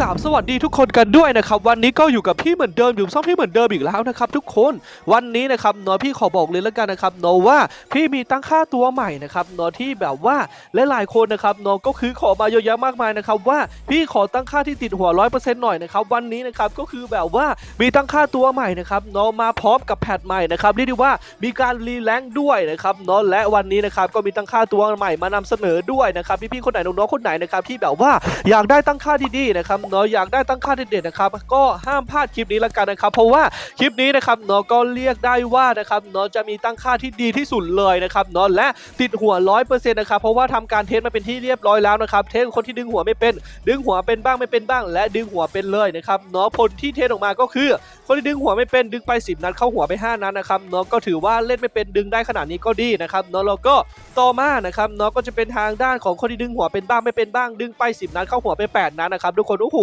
กราบสวัสดีทุกคนกันด้วยนะครับวันนี้ก็อยู่กับพี่เหมือนเดิมอยู่ช่องพี่เหมือนเดิมอีกแล้วนะครับทุกคนวันนี้นะครับนาะพี่ขอบอกเลยแล้วกันนะครับนาะว่าพี่มีตั้งค่าตัวใหม่นะครับนาะที่แบบว่าหลายๆคนนะครับนาะก็คือขอมาเยอะแยะมากมายนะครับว่าพี่ขอตั้งค่าที่ติดหัวร้อยเปอร์เซ็นต์หน่อยนะครับวันนี้นะครับก็คือแบบว่ามีตั้งค่าตัวใหม่นะครับนาะมาพร้อมกับแพทใหม่นะครับเรียกได้ว่ามีการรีแลงค์ด้วยนะครับนาะและวันนี้นะครับก็มีตั้งค่าตัวใหม่มานำเสนอด้วยนะครับพี่ๆคนไหนน้องๆคนไหนนะครับที่แบบว่าอยากได้ตั้งค่าดีๆนะครับเนาะอยากได้ตั้งค่าเด็ดๆนะครับก็ห้ามพลาดคลิปนี้ละกันนะครับ เพราะว่าคลิปนี้นะครับเนาะก็เรียกได้ว่านะครับเนาะจะมีตั้งค่าที่ดีที่สุดเลยนะครับเนาะและติดหัวร้อยเปอร์เซ็นต์นะครับเพราะว่าทำการเทสมาเป็นที่เรียบร้อยแล้วนะครับเทสคนที่ดึงหัวไม่เป็น ดึงหัวเป็นบ้างไม่เป็นบ้าง และดึงหัวเป็นเลยนะครับเนาะผลที่เทสออกมาก็คือ คนที่ดึงหัวไม่เป็นดึงไป 10 นัดเข้าหัวไป 5 นัดนะครับเนาะก็ถือว่าเล่นไม่เป็นดึงได้ขนาดนี้ก็ดีนะครับเนาะแล้วก็ต่อมานะครับเนาะก็จะเป็นทางด้านของคนที่ดึงหัวเป็นบ้างไม่เป็นบ้าง ดึงไป 10 นัดเข้าหัวไป 8 นัดนะครับทุกคนโห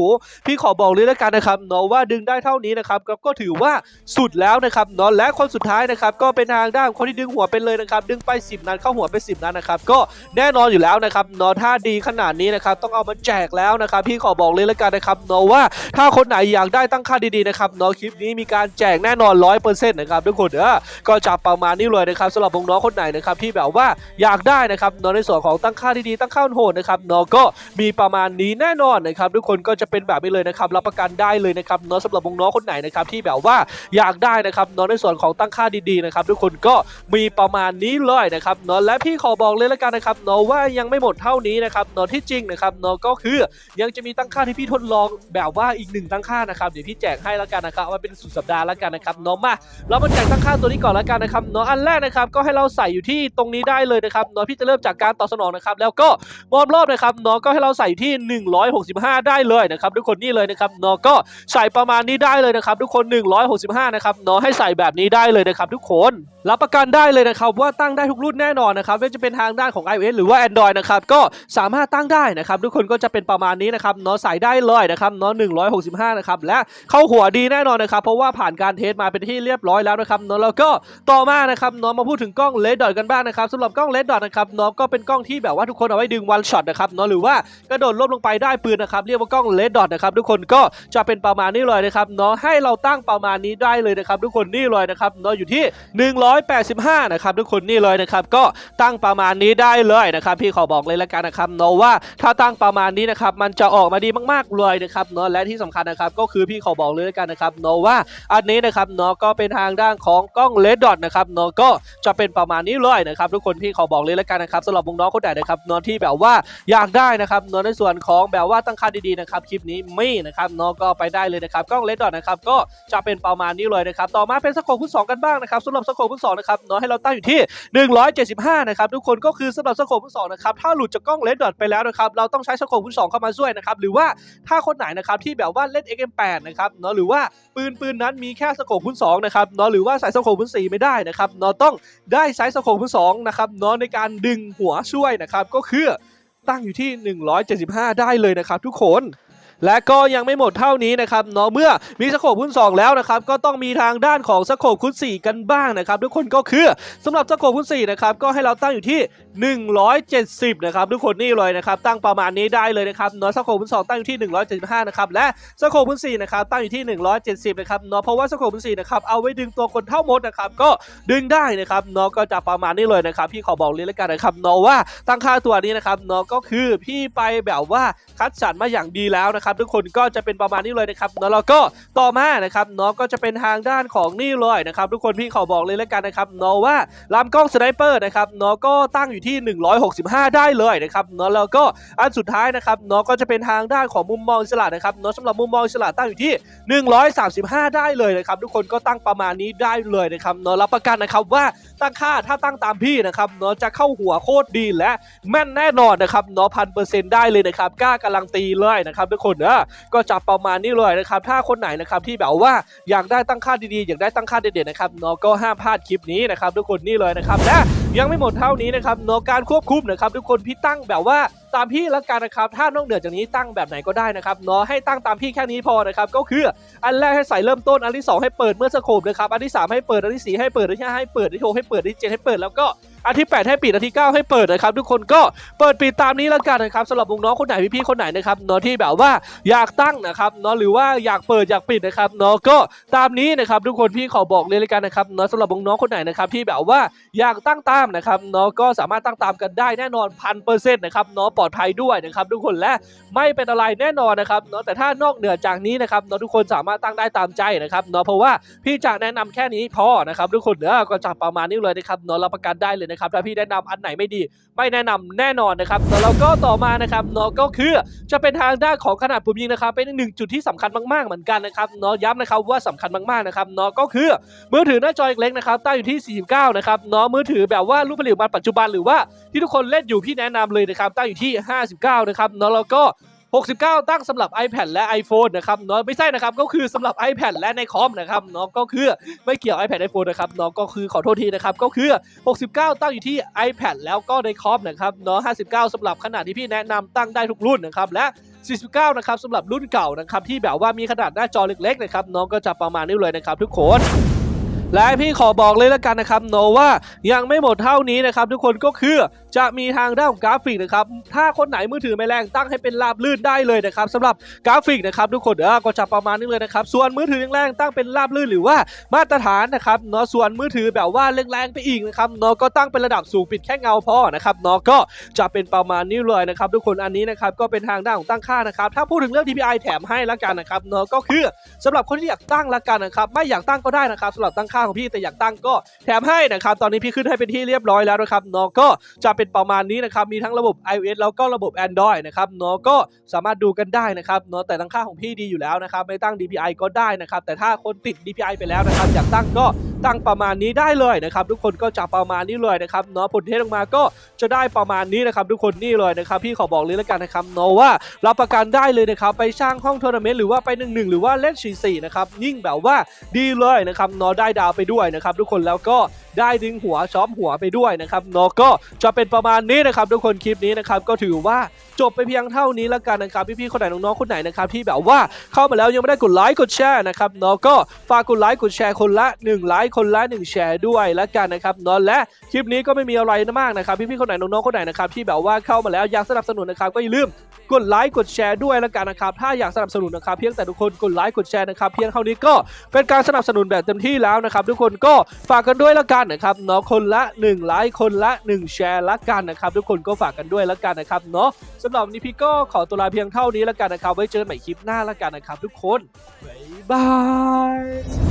พี่ขอบอกเลยแล้วกันนะครับเนาะว่าดึงได้เท่านี้นะครับก็ก็ถือว่าสุดแล้วนะครับเนาะและคนสุดท้ายนะครับก็เป็นทางด้านคนที่ดึงหัวเป็นเลยนะครับดึงไป 10 นัดเข้าหัวไป 10 นัดนะครับก็แน่นอนอยู่แล้วนะครับเนาะถ้าดีขนาดนี้นะครับต้องเอามาแจกแล้วนะครับพี่ขอบอกเลยแล้วกันนะครับเนาะว่าถ้าคนไหนอยากได้ตั้งค่าดีๆนะครับเนาะคลิปนี้มีการแจกแน่นอน100%นะครับทุกคนเออก็จับประมาณนี้เลยนะครับสำหรับน้องๆคนไหนนะครับที่แบบว่าอยากได้นะครับเนาะในส่วนของตั้งค่าดีๆตั้งค่าโหดนะครับเนาะก็มีประมาณนี้แน่นอนนะครับทุกคนก็จะเป็นแบบนี้เลยนะครับรับประกันได้เลยนะครับเนาะสำหรับน้องๆคนไหนนะครับที่แบบว่าอยากได้นะครับเนาะในส่วนของตั้งค่าดีๆนะครับทุกคนก็มีประมาณนี้เลยนะครับเนาะและพี่ขอบอกเลยล้วกันนะครับเนาะว่ายังไม่หมดเท่านี้นะครับเนาะที่จริงนะครับเนาะก็คือยังจะมีตั้งค่าที่พี่ทดลองแบบว่าอีกหนึ่งตั้งค่านะครับเดี๋ยวพี่แจกให้ล้วกันนะครับเอาเป็นสุดสัปดาห์ล้วกันนะครับเนาะมาเรามาแจกตั้งค่าตัวนี้ก่อนล้วกันนะครับเนาะอันแรกนะครับก็ให้เราใส่อยู่ที่ตรงนี้ได้เลยนะครับเนาะพี่จะเริ่มจากการตอบสนองนะครับแล้วก็มอบรอบนะครับเนาะก็ให้เราใส่ที่ 165 ได้เลยนะครับทุกคนนี่เลยนะครับเนาะก็ใส่ประมาณนี้ได้เลยนะครับทุกคน 165 นะครับเนาะให้ใส่แบบนี้ได้เลยนะครับทุกคน รับประกันได้เลยนะครับว่าตั้งได้ทุกรุ่นแน่นอนนะครับไม่ว่าจะเป็นทางด้านของ iOS หรือว่า Android นะครับก็สามารถตั้งได้นะครับทุกคนก็จะเป็นประมาณนี้นะครับเนาะใส่ได้เลยนะครับเนาะ165นะครับและเข้าหัวดีแน่นอนนะครับเพราะว่าผ่านการเทสมาเป็นที่เรียบร้อยแล้วนะครับเนาะแล้วก็ต่อมานะครับเนาะมาพูดถึงกล้องเลดดอทกันบ้างนะครับสำหรับกล้องเลดดอทนะครับเนาะก็เป็นกล้องที่แบบว่าทุกคนเอาไว้ดึงวันช็อตนะครับเนาะหรือว่ากระโดดล่มลงไปได้ปืนนะครับเรียกว่ากล้องเลดดอทนะครับทุกคนก็จะเป็นประมาณนี้เลยนะครับเนาะให้เราตั้งประมาณนี้ได้เลยนะครับทุกคนนี่เลยนะครับเนาะอยู่ที่185 นะครับทุกคนนี่เลยนะครับก็ตั้งประมาณนี้ได้เลยนะครับ พี่ขอบอกเลยล้วกันนะครับเนาะว่าถ้าตั้งประมาณนี้นะครับมันจะออกมาดีมากๆเลยนะครับเนาะและที่สำคัญนะครับก็คือพี่ขอบอกเลยล้วกันนะครับเนาะว่าอันนี้นะครับเนาะก็เป็นทางด้านของกล้องเลดดอทนะครับเนาะก็จะเป็นประมาณนี้เลยนะครับทุกคนพี่ขอบอกเลยล้วกันนะครับสำหรับวงน้องคนไหนนะครับเนาะที่แบบว่าอยากได้นะครับเนาะในส่วนของแบบว่าตั้งค่าดีๆนะครับคลิปนี้ไมีนะครับเนาะก็ไปได้เลยนะครับกล้องเลดดอทนะครับก็จะเป็นประมาณนี้เลยนะครับต่อมาเป็นสโคปคุณสองกันบ้างนะครับสำหรับสโคปคุณสองนะครับเนาะให้เราตั้งอยู่ที่ 175 นะครับทุกคนก็คือสำหรับสโคปคุณสองนะครับถ้าหลุดจากกล้องเลดดอทไปแล้วนะครับเราต้องใช้สโคปคุณสองเข้ามาช่วยนะครับหรือว่าถ้าคนไหนนะครับที่แบบว่าเล่น XM8 นะครับเนาะหรือว่าปืนปืนนั้นมีแค่สโคปคุณสองนะครับเนาะหรือว่าใส่สโคปคุณสี่ไม่ได้นะครับเนาะต้องได้ใช้สโคปคุณสองนะครับเนาะในการดึงหัวช่วยนะครับก็คือตั้งอยู่ที่ 175 ได้เลยนะครับทุกคน และก็ยังไม่หมดเท่านี้นะครับเนาะเมื่อมีสโคปคุณสองแล้วนะครับก็ต้องมีทางด้านของสโคปคุณสี่กันบ้างนะครับทุกคนก็คือสำหรับสโคปคุณสี่นะครับก็ให้เราตั้งอยู่ที่ 170นะครับทุกคนนี่เลยนะครับตั้งประมาณนี้ได้เลยนะครับเนาะสโคปคุณสองตั้งอยู่ที่ 175นะครับและสโคปคุณสี่นะครับตั้งอยู่ที่ 170นะครับเนาะเพราะว่าสโคปคุณสี่นะครับเอาไว้ดึงตัวคนเท่ามดนะครับก็ดึงได้นะครับเนาะก็จะประมาณนี้เลยนะครับพี่ขอบอกเลยแล้วกันนะครับเนาะว่าตั้งค่าตัวนี้นะครับเนาะก็คือพี่ไปแบบว่าคัดสรรมาอย่างดีแล้วนะครับครับทุกคนก็จะเป็นประมาณนี้เลยนะครับเนาะแล้วก็ต่อมานะครับเนาะก็จะเป็นทางด้านของนี่เลยนะครับทุกคนพี่ขอบอกเลยแล้วกันนะครับเนาะว่าลำกล้องสไนเปอร์นะครับเนาะก็ตั้งอยู่ที่ 165 ได้เลยนะครับเนาะแล้วก็อันสุดท้ายนะครับเนาะก็จะเป็นทางด้านของมุมมองอิสระนะครับเนาะสำหรับมุมมองอิสระตั้งอยู่ที่ 135 ได้เลยนะครับทุกคนก็ตั้งประมาณนี้ได้เลยนะครับเนาะรับประกันนะครับว่าตั้งค่าถ้าตั้งตามพี่นะครับเนาะจะเข้าหัวโคตรดีและแม่นแน่นอนนะครับเนาะพันเปอร์เซ็นต์ได้เลยนะครับกล้าการันตีเลยนะครับทุกคนนะก็จับประมาณนี้เลยนะครับถ้าคนไหนนะครับที่แบบว่าอยากได้ตั้งค่าดีๆอยากได้ตั้งค่าเด็ดๆนะครับเนาะก็ห้ามพลาดคลิปนี้นะครับทุกคนนี่เลยนะครับและยังไม่หมดเท่านี้นะครับเนาะการควบคุมนะครับทุกคนพี่ตั้งแบบว่า ตามพี่แล้วกันนะครับถ้านอกเหนือจากนี้ตั้งแบบไหนก็ได้นะครับเนาะให้ตั้งตามพี่แค่นี้พอนะครับก็คืออันแรกให้ใส่เริ่มต้นอันที่สองให้เปิดเมื่อสโคปนะครับอันที่สามให้เปิดอันที่สี่ให้เปิดอันที่ห้าให้เปิดอันที่หกให้เปิดอันที่เจ็ดให้เปิดแล้วก็อันที่แปดให้ปิดอันที่เก้าให้เปิดนะครับทุกคนก็เปิดปิดตามนี้แล้วกันนะครับสำหรับวงน้องคนไหนพี่ๆคนไหนนะครับเนาะที่แบบว่าอยากตั้งนะครับเนาะหรือว่าอยากเปิดอยากปิดนะครับเนาะก็ตามนี้นะครับทุกคนพี่ขอบอกเลยเลยกันนะครับเนาะสำหรับน้องคนไหนนะครับที่แบบว่าอยากตั้งตามนะครับเนาะก็สามารถตั้งตามกันได้แน่นอนพันเปอร์เซ็นต์นะครับเนาะปลอดภัยด้วยนะครับทุกคนและไม่เป็นอะไรแน่นอนนะครับเนาะแต่ถ้านอกเหนือจากนี้นะครับเนาะทุกคนสามารถตั้งได้ตามใจนะครับเนาะเพราะว่าพี่จะแนะนำแค่นี้พอนะครับทุกคนเนาะก็จะประมาณนี้เลยนะครับเนาะรับประกันได้เลยนะครับถ้าพี่แนะนำอันไหนไม่ดี ไม่แนะนำแน่นอนนะครับแล้วเราก็ต่อมานะครับเนาะก็คือจะเป็นทางด้านของขนาดปุ่มยิงนะครับเป็นหนึ่งจุดที่สำคัญมากๆเหมือนกันนะครับเนาะย้ำนะครับว่าสำคัญมากๆนะครับเนาะก็คือมือถือหน้าจอเล็กนะครับตั้งอยู่ที่ 49 นะครับเนาะมือถือแบบว่ารุ่นผลิตมาปัจจุบันหรือว่าที่ทุกคนเล่นอยู่พี่แนะนำเลยนะครับตั้งอยู่ที่59 นะครับเนาะแล้วก็ 69 ตั้งสำหรับ iPad และ iPhone นะครับเนาะไม่ใช่นะครับก็คือสำหรับ iPad และในคอมนะครับเนาะก็คือไม่เกี่ยว iPad iPhone นะครับเนาะก็คือขอโทษทีนะครับก็คือ 69 ตั้งอยู่ที่ iPad แล้วก็ในคอมนะครับเนาะ59สำหรับขนาดที่พี่แนะนำตั้งได้ทุกรุ่นนะครับและ49 นะครับสำหรับรุ่นเก่านะครับที่แบบว่ามีขนาดหน้าจอเล็กๆนะครับน้องก็จะประมาณนี้เลยนะครับทุกคนและพี่ขอบอกเลยแล้วกันนะครับโนว่ายังไม่หมดเท่านี้นะครับทุกคนก็คือจะมีทางด้านของกราฟิกนะครับ ถ้าคนไหนมือถือไม่แรงตั้งให้เป็นราบลื่นได้เลยนะครับสำหรับกราฟิกนะครับทุกคนเออก็จะประมาณนี้เลยนะครับ ส่วนมือถือแรงตั้งเป็นราบลื่นหรือว่ามาตรฐานนะครับเนาะส่วนมือถือแบบว่าแรงๆไปอีกนะครับเนาะก็ตั้งเป็นระดับสูงปิดแค่เงาพอนะครับเนาะก็จะเป็นประมาณนี้เลยนะครับทุกคนอันนี้นะครับก็เป็นทางด้านของตั้งค่านะครับถ้าพูดถึงเรื่อง DPI แถมให้ละกันนะครับเนาะก็คือสำหรับคนที่อยากตั้งละกันนะครับไม่อยากตั้งก็ได้นะครับสำหรับตั้งค่าของพี่แต่อยากตั้งก็แถมให้นะครับตอนนี้พี่ขึ้นให้เป็นที่เรียบร้อยแล้วนะครับเนาะก็จะเป็นประมาณนี้นะครับ มีทั้งระบบ iOS แล้วก็ระบบ Android นะครับเนาะก็สามารถดูกันได้นะครับเนาะแต่ตั้งค่าของพี่ดีอยู่แล้วนะครับ ไม่ตั้ง DPI ก็ได้นะครับ แต่ถ้าคนติด DPI ไปแล้วนะครับอยากตั้งก็ตั้งประมาณนี้ได้เลยนะครับ ทุกคนก็จะประมาณนี้เลยนะครับเนาะผลเทสออกมาก็จะได้ประมาณนี้นะครับทุกคนนี่เลยนะครับพี่ขอบอกเลยแล้วกันนะครับเนาะว่ารับประกันได้เลยนะครับไปสร้างห้องทัวร์นาเมนต์หรือว่าไป1นึ่งหรือว่าเล่น4 4นะครับยิ่งแบบว่าดีเลยนะครับเนอได้ดาวไปด้วยนะครับทุกคนแล้วก็ได้ดึงหัวช้อมหัวไปด้วยนะครับเนอก็จะเป็นประมาณนี้นะครับทุกคนคลิปนี้นะครับก็ถือว่า จบไปเพียงเท่านี้แล้วกันนะครับพี่ๆคนไหนน้องๆคนไหนนะครับที่แบบว่าเข้ามาแล้วยังไม่ได้กดไลค์กดแชร์นะครับเนอก็ฝากกดไลค์กดแชร์คนละ1ไลค์คนละ1แชร์ด้วยแล้วกันนะครับเนอและคลิปนี้ก็ไม่มีอะไรมากนะครับพี่ๆคนไหนน้องๆคนไหนนะครับที่แบบว่าเข้ามาแล้วอยากสนับสนุนนะครับก็อย่าลืม กดไลค์กดแชร์ด้วยแล้วกันนะครับ ถ้าอยากสนับสนุนนะครับเพียงแต่ทุกคนกดไลค์กดแชร์นะครับ เพียงเท่านี้ก็เป็นการสนับสนุนแบบเต็มที่แล้วนะครับ ทุกคนก็ฝากกันด้วยแล้วกันนะครับเนาะคนละ1ไลค์คนละ 1 แชร์ละกันนะครับ ทุกคนก็ฝากกันด้วยแล้วกันนะครับเนาะสำหรับวันนี้พี่ก็ขอตัวลาเพียงเท่านี้แล้วกันนะครับ ไว้เจอกันใหม่คลิปหน้าแล้วกันนะครับ ทุกคนบ๊ายบาย